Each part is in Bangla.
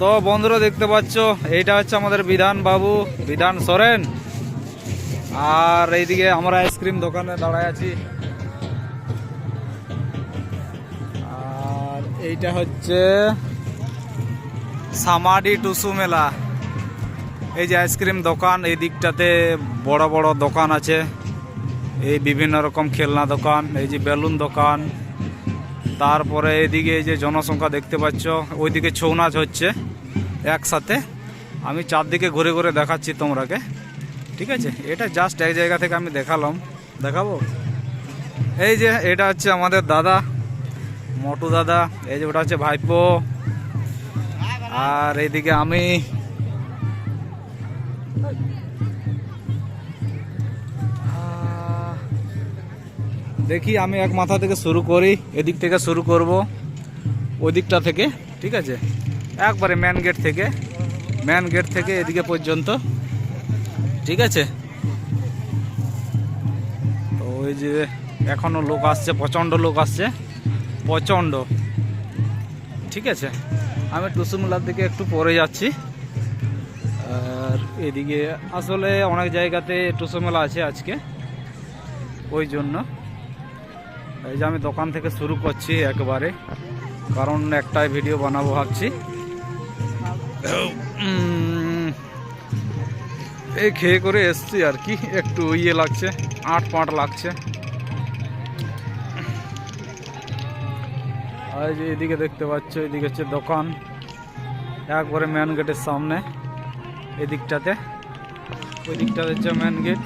তো বন্ধুরা দেখতে পাচ্ছ, এইটা হচ্ছে আমাদের বিধান বাবু, বিধান সরেন। আর এইদিকে আমরা আইসক্রিম দোকানে দাঁড়ায় আছি। আর এইটা হচ্ছে সামাডি টুসু মেলা। এই যে আইসক্রিম দোকান, এই দিকটাতে বড় বড় দোকান আছে। এই বিভিন্ন রকম খেলনা দোকান, এই যে বেলুন দোকান তারপরে এদিকে যে জনসংখ্যা দেখতে পাচ্ছ, ওইদিকে ছৌ নাচ হচ্ছে একসাথে। আমি চারদিকে ঘুরে ঘুরে দেখাচ্ছি তোমরাকে, ঠিক আছে? এটা জাস্ট এক জায়গা থেকে আমি দেখালাম। দেখাবো? এই যে এটা হচ্ছে আমাদের দাদা, মটু দাদা, এই যে ওটা হচ্ছে ভাইপো। আর এইদিকে আমি দেখি আমি এক মাথা থেকে শুরু করি, এদিক থেকে শুরু করব, ওই দিকটা থেকে, ঠিক আছে? একবারে ম্যান গেট থেকে ম্যান গেট থেকে এদিকে পর্যন্ত, ঠিক আছে? তো ওই যে এখনও লোক আসছে, প্রচণ্ড লোক আসছে, প্রচণ্ড, ঠিক আছে? আমি টুসুমুলার দিকে একটু পরে যাচ্ছি। আর এদিকে আসলে অনেক জায়গাতে টুসু মেলা আছে আজকে, ওই জন্য। এই যে আমি দোকান থেকে শুরু করছি একবারে, কারণ একটাই ভিডিও বানাবো ভাবছি। এই খেয়ে করে এসছি আর কি, একটু ইয়ে লাগছে আট পাট লাগছে। আর এই যে এদিকে দেখতে পাচ্ছ, এদিকে হচ্ছে দোকান, একবারে মেন গেটের সামনে, এদিকটাতে। ওই দিকটা হচ্ছে মেন গেট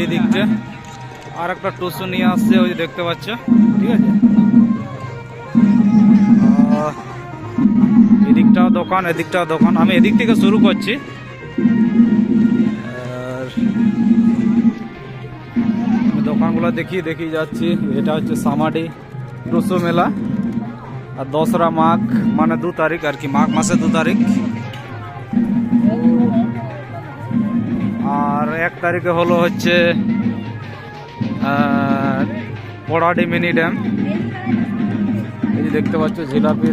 এই দিকটা আর একটা টুসু নিয়ে আসছে, ওই দেখতে পাচ্ছ। ঠিক আছে? এদিকটাও দোকান এদিকটাও দোকান। আমি এদিক থেকে শুরু করছি। দোকানগুলো দেখি দেখি যাচ্ছি। এটা হচ্ছে সামাডি টুসু মেলা। আর দোসরা মাঘ মানে দু তারিখ আর কি, মাঘ মাসে দু তারিখ। আর এক তারিখে হলো হচ্ছে পড়াডি মিনি ড্যাম। এই দেখতে পাচ্ছ জিলাপি।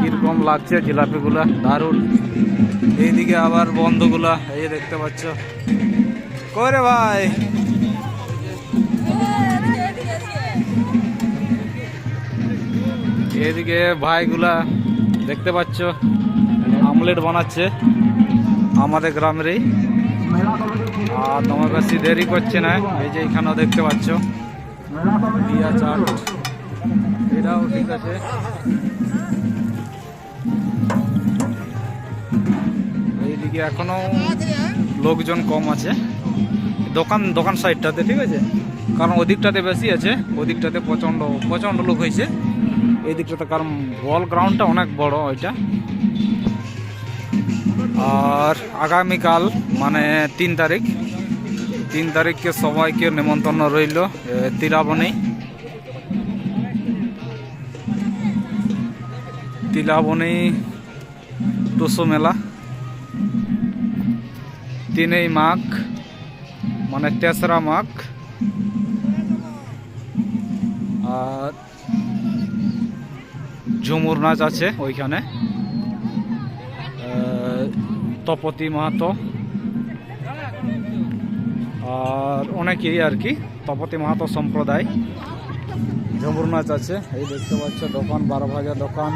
কীরকম লাগছে জিলাপিগুলা, দারুণ। এইদিকে আবার বন্ধগুলা, এই দেখতে পাচ্ছ। করে ভাই? এদিকে ভাইগুলা দেখতে পাচ্ছ আমলেট বানাচ্ছে আমাদের গ্রামেরই। আর তোমার বেশি দেরি করছে না। এই যে এখানেও দেখতে পাচ্ছ। দিয়া চাট এটাও ঠিক আছে। এইদিকে এখনও লোকজন কম আছে। দোকান দোকান সাইডটাতে, ঠিক আছে? কারণ ওদিকটাতে বেশি আছে, ওদিকটাতে প্রচণ্ড প্রচণ্ড লোক হয়েছে। এই দিকটাতে কারণ বল গ্রাউন্ডটা অনেক বড় ওইটা। আর আগামীকাল মানে তিন তারিখ তিন তারিখকে সবাইকে নেমন্তন্ন রইল তিলাবনী তিলাবনী টুসু মেলা। তিনই মাঘ মানে তেসরা মাঘ। আর ঝুমুর নাচ আছে ওইখানে। তপতি মাহাতো। আর অনেকেই আর কি তপতি মাহাতো সম্প্রদায়। ঝুমুর নাচ আছে এই দেখতে পাচ্ছ, দোকান, বারো ভাজা দোকান।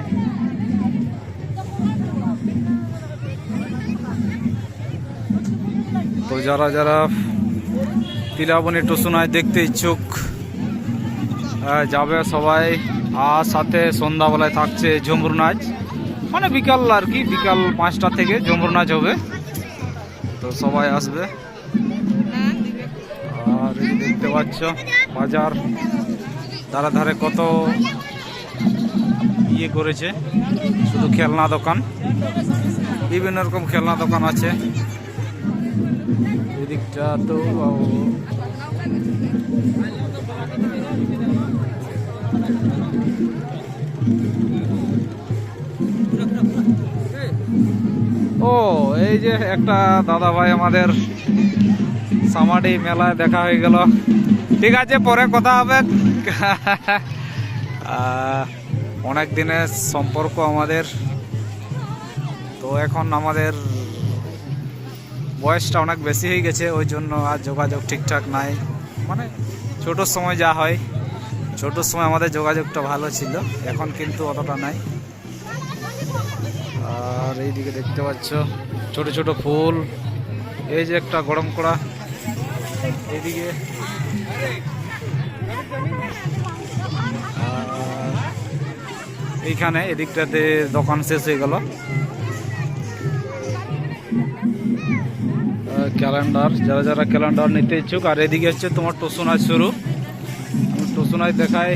তো যারা যারা তিলাবনী টুসুনায় দেখতে ইচ্ছুক যাবে সবাই। আর সাথে সন্ধ্যাবেলায় থাকছে ঝুমুর নাচ মানে বিকাল আর কি, বিকাল পাঁচটা থেকে ঝুমুর নাচ হবে তো সবাই আসবে। আর দেখতে পাচ্ছ, বাজার ধারে ধারে কত ইয়ে করেছে, শুধু খেলনা দোকান। বিভিন্ন রকম খেলনা দোকান আছে। এদিকটা তো, ও, এই যে একটা দাদা ভাই আমাদের সামাডি মেলায় দেখা হয়ে গেল। ঠিক আছে, পরে কথা হবে। অনেক দিনের সম্পর্ক আমাদের। তো এখন আমাদের বয়সটা অনেক বেশি হয়ে গেছে, ওই জন্য আর যোগাযোগ ঠিকঠাক নাই। মানে ছোটোর সময় যা হয় ছোটোর সময় আমাদের যোগাযোগটা ভালো ছিল, এখন কিন্তু অতটা নাই। আর এইদিকে দেখতে পাচ্ছ, ছোট ছোট ফুল, এই যে একটা গরম করা এদিকে। এইখানে এদিকটাতে দোকান শেষ হয়ে গেল। ক্যালেন্ডার যারা যারা ক্যালেন্ডার নিতে ইচ্ছুক, আর এদিকে হচ্ছে তোমার টসুনাজ শুরু। টসুনাজ দেখায়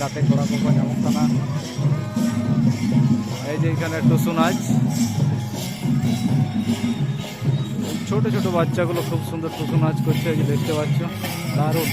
গাতে কড়া কোকা যেমন এই যে এখানে টসুনাজ ছোট ছোট বাচ্চাগুলো খুব সুন্দর টুসু নাচ করছে দেখতে পাচ্ছ। দারুণ।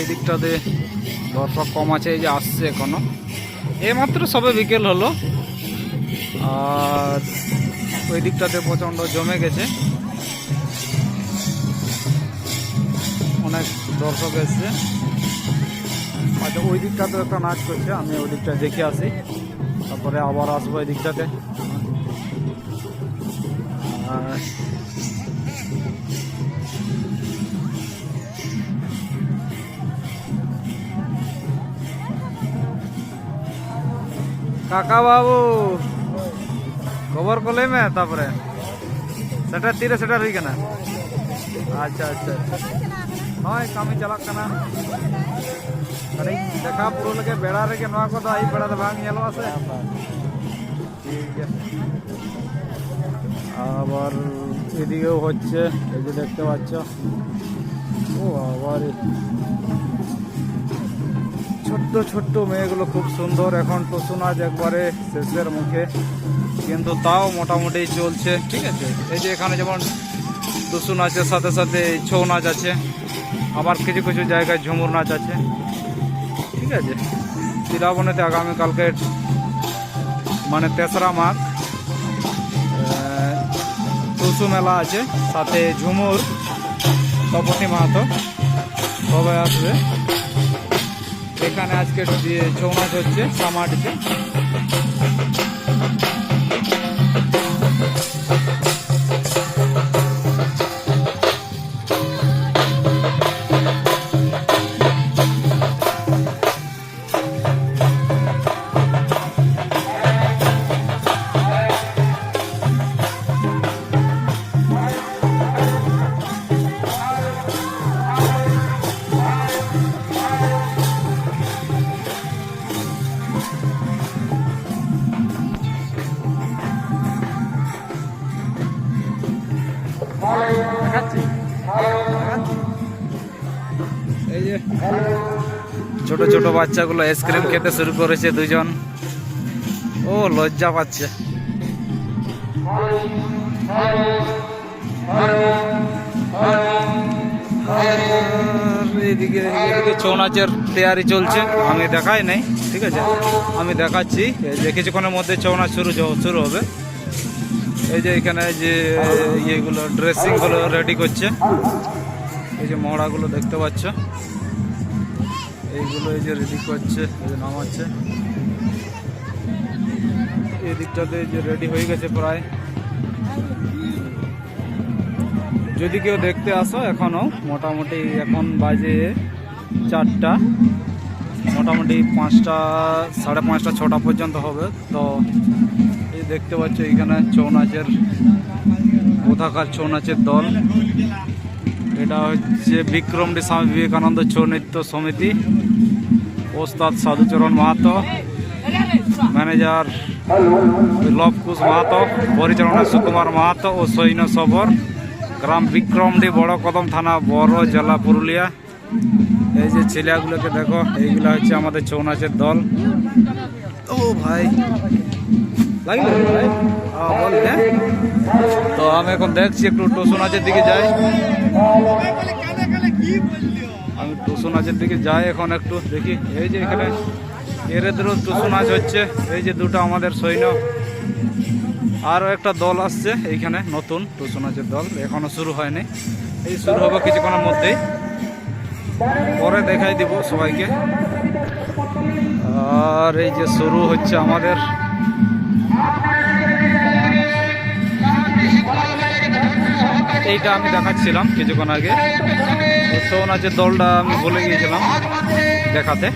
এই দিকটাতে দর্শক কম আছে, এই যে আসছে এখনও। এইমাত্র সবে বিকেল হলো। আর ওই দিকটাতে প্রচণ্ড জমে গেছে। অনেক দর্শক এসছে। আচ্ছা ওই দিকটাতে একটা নাচ করছে, আমি ওই দিকটা দেখে আসি। তারপরে আবার আসব এই দিকটাতে। আর কাকা বাবু খবর কলে মে তারপরে সেটা তীরে সেটা হই কেনা আচ্ছা আচ্ছা আচ্ছা নয় কামি চালাক কানা আরে দেখা পুরো লাগে বেড়া রেগে নোয়া কো আই বেড়া দে ভাঙ এলো আছে ঠিক আছে আবার এদিকেও হচ্ছে এই যে দেখতে পাচ্ছ ও আবার এ- ছোট্ট ছোট্ট মেয়েগুলো খুব সুন্দর। এখন টুসু নাচ একবারে শেষের মুখে। কিন্তু তাও মোটামুটি চলছে। ঠিক আছে? এই যে এখানে যেমন টুসু নাচের সাথে সাথে ছৌ নাচ আছে। আবার কিছু কিছু জায়গায় ঝুমুর নাচ আছে। ঠিক আছে? শ্রীরাবণেতে আগামীকালকে মানে তেসরা মাঘ টুসু মেলা আছে। সাথে ঝুমুর, তপতি মাহাতো, সবাই আসবে। এখানে আজকে ছৌ নাচ হচ্ছে সামাটিতে। বাচ্চাগুলো আইসক্রিম খেতে শুরু করেছে দুজন ও, লজ্জা পাচ্ছে। ছৌ নাচের তৈয়ারি চলছে। আমি দেখাই নাই, ঠিক আছে? আমি দেখাচ্ছি। যে কিছুক্ষণের মধ্যে ছৌ নাচ শুরু শুরু হবে। এই যে এখানে যে ইয়েগুলো ড্রেসিংগুলো রেডি করছে। এই যে মহড়াগুলো দেখতে পাচ্ছ। এইগুলো এই যে রেডি করছে, এই যে নামাচ্ছে। এই দিকটাতে যে রেডি হয়ে গেছে প্রায়। যদি কেউ দেখতে আসো এখনও মোটামুটি এখন বাজে চারটা, মোটামুটি পাঁচটা, সাড়ে পাঁচটা, ছটা পর্যন্ত হবে। তো এই দেখতে পাচ্ছ এখানে ছৌ নাচের কোথাকার ছৌ নাচের দল। এটা হচ্ছে বিক্রমডি স্বামী বিবেকানন্দ ছৌ নৃত্য সমিতি। ওস্তাদ সাধুচরণ মাহাতো। ম্যানেজার লবকুশ মাহাতো। পরিচালনা সুকুমার মাহাতো ও সৈন্য সবর। গ্রাম বিক্রমডি বড় কদম থানা বড় জেলা পুরুলিয়া। এই যে ছেলেগুলোকে দেখো, এইগুলো হচ্ছে আমাদের ছৌ নাচের দল। ও ভাই? তো আমি এখন দেখছি, একটু টুসু নাচের দিকে যাই। আমি টুসু নাচের দিকে যাই এখন একটু দেখি। এই যে এখানে এরেদেরও টুসু নাচ হচ্ছে। এই যে দুটো আমাদের সৈন্য। আরও একটা দল আসছে এইখানে নতুন টুসু নাচের দল। এখনও শুরু হয়নি। এই শুরু হবে কিছুক্ষণের মধ্যেই। পরে দেখাই দিব সবাইকে। আর এই যে শুরু হচ্ছে আমাদের এইটা আমি দেখাচ্ছিলাম কিছুক্ষণ আগে। ছৌ নাচের দলটা আমি বলে গিয়েছিলাম দেখাতে।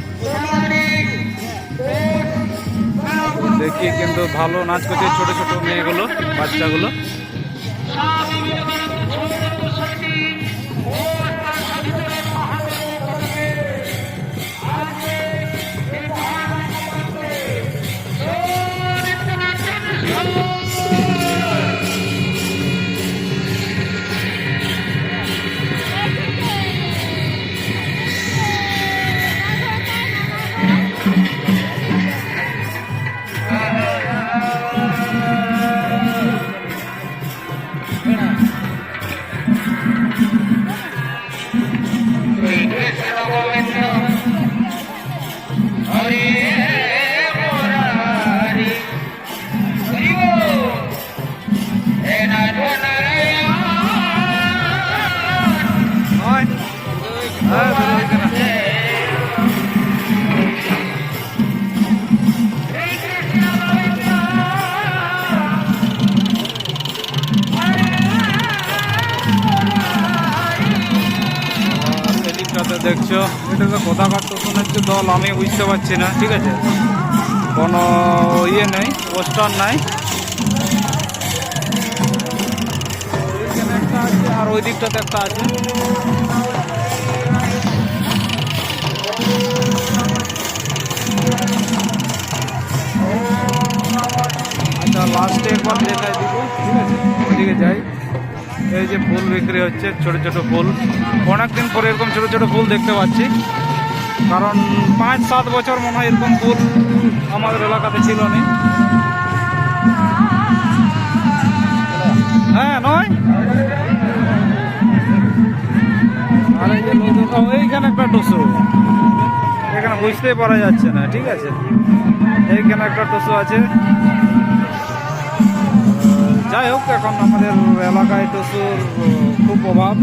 দেখি কিন্তু ভালো নাচ করছে ছোট ছোট মেয়েগুলো, বাচ্চাগুলো। দেখছ? এটা তো কোথাকার তো শোনাচ্ছে দল, আমি বুঝতে পারছি না, ঠিক আছে? কোনো ইয়ে নেই, পোস্টার নাই। আর ওই দিকটাতে একটা আছে। আচ্ছা লাস্টে একবার দেখাই দিব, ঠিক আছে? ওইদিকে যাই। এই যে ফুল বিক্রি হচ্ছে, ছোট ছোট ফুল। অনেকদিন পরে এরকম ছোট ছোট ফুল দেখতে পাচ্ছি। কারণ পাঁচ, সাত বছর মনে হয় এরকম ফুল আমাদের এলাকাতে ছিল না। হ্যাঁ নয়? আর এই যে এইখানে একটা টুসু। এখানে বুঝতেই পারা যাচ্ছে না, ঠিক আছে? এইখানে একটা টুসু আছে। যাই হোক এখন আমাদের এলাকায় টুসুর খুব অভাব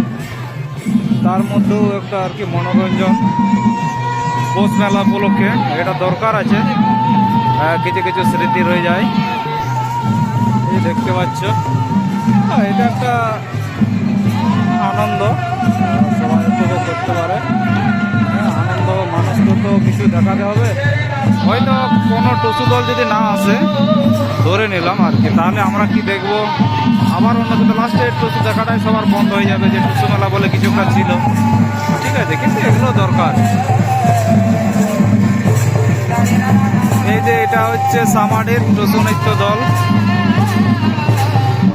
তার মধ্যেও একটা আর কি মনোরঞ্জন। পৌষ মেলা উপলক্ষে এটা দরকার আছে। আহ, কিছু কিছু স্মৃতি রয়ে যায়। এই দেখতে পাচ্ছ। আহ, এটা একটা আনন্দ। সবাই উপভোগ করতে পারে। হ্যাঁ, আনন্দ মানুষকে তো কিছু দেখাতে হবে। হয়তো কোনো টুসু দল যদি না আসে, ধরে নিলাম আর কি। তাহলে আমরা কি দেখব? আবার অন্য কিন্তু লাস্টে টুসু দেখাটাই সবার বন্ধ হয়ে যাবে যে টুসু মেলা বলে কিছু একটা ছিল। ঠিক আছে, কিন্তু এগুলো দরকার। এই যে এটা হচ্ছে সামাডের টুসু নৃত্য দল।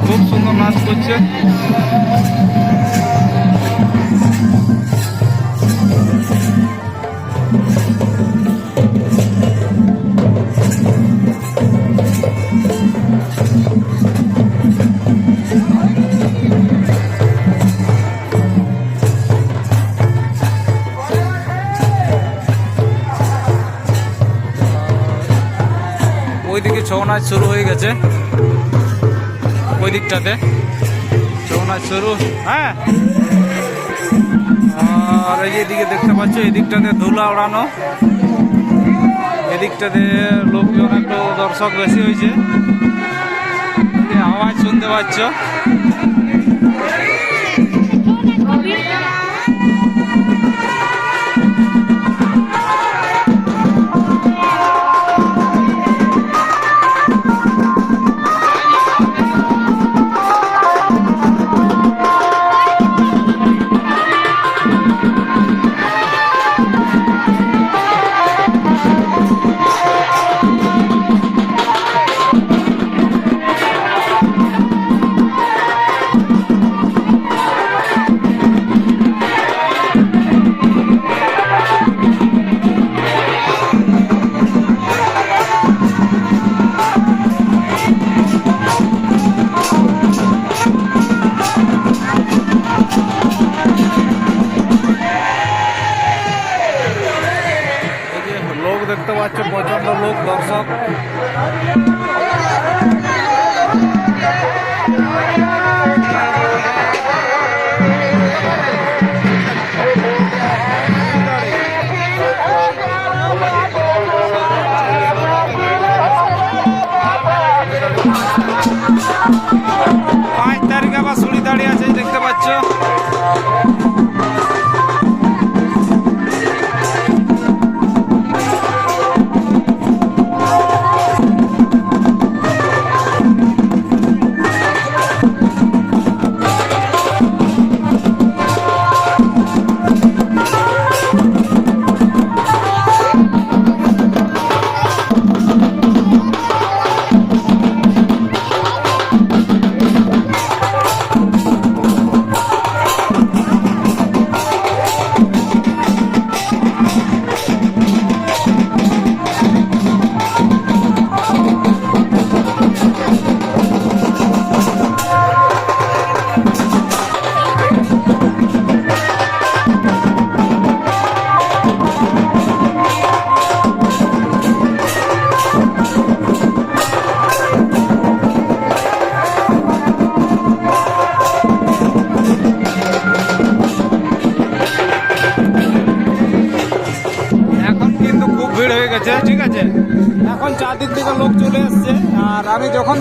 খুব সুন্দর নাচ করছে। নাচ শুরু হয়ে গেছে। ওই দিকটাতে। ছৌ নাচ শুরু হ্যাঁ? আর এই দিকে দেখতে পাচ্ছ, এই দিকটাতে ধুলা ওড়ানো। এদিকটাতে লোকজন একটু দর্শক বেশি হয়েছে। আওয়াজ শুনতে পাচ্ছ।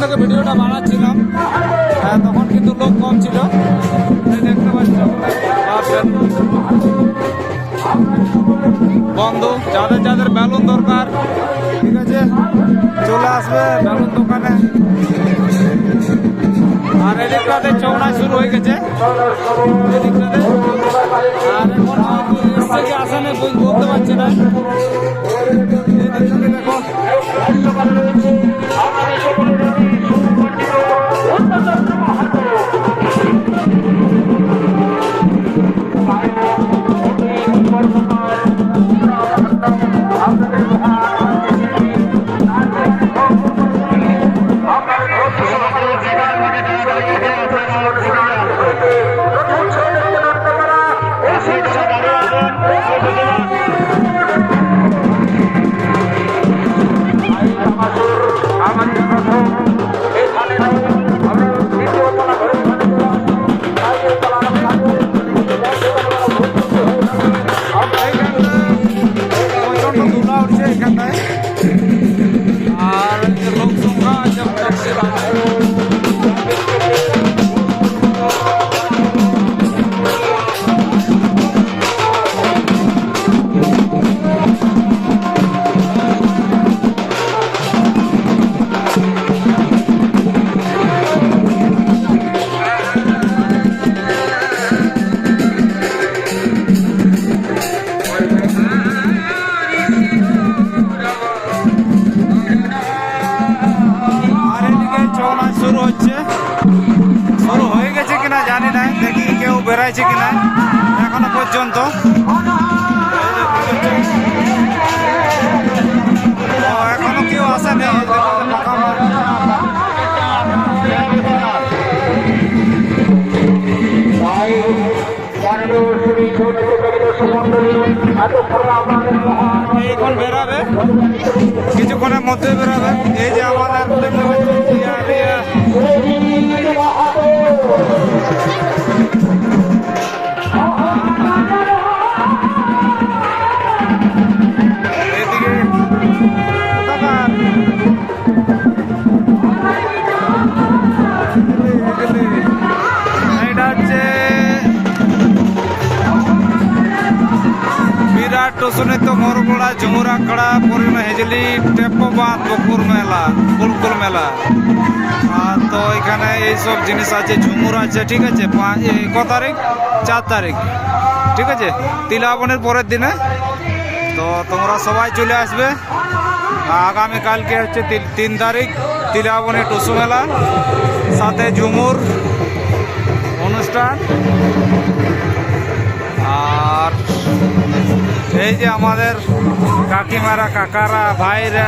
থেকে ভিডিওটা বানাচ্ছিলাম। আহ, তখন কিন্তু লোক কম ছিল। দেখতে পাচ্ছ। বন্ধু যাদের যাদের বেলুন দরকার ঠিক আছে? চলে আসবে বেলুন দোকানে। আর এদিকটাতে চৌড়া শুরু হয়ে গেছে। এদিকটাতে আর বলতে পারছি না। দেখো। বেরাবে। কিছুক্ষণের মধ্যে বেরাবে। এই যে আমাদের বিরাট টসনিত মোরগোড়া ঝুমুরাখড়া পরিমা হেজলি, টেপবাঁধ বকুর মেলা কুলকুল মেলা। আর তো এখানে এইসব জিনিস আছে, ঝুমুর আছে, ঠিক আছে? ক তারিখ? চার তারিখ। ঠিক আছে? তিলাবনের পরের দিনে। তো তোমরা সবাই চলে আসবে। আগামীকালকে হচ্ছে তিন তারিখ, তিলাবনের টুসু মেলা, সাথে ঝুমুর অনুষ্ঠান। আর এই যে আমাদের কাকিমারা কাকারা ভাইরা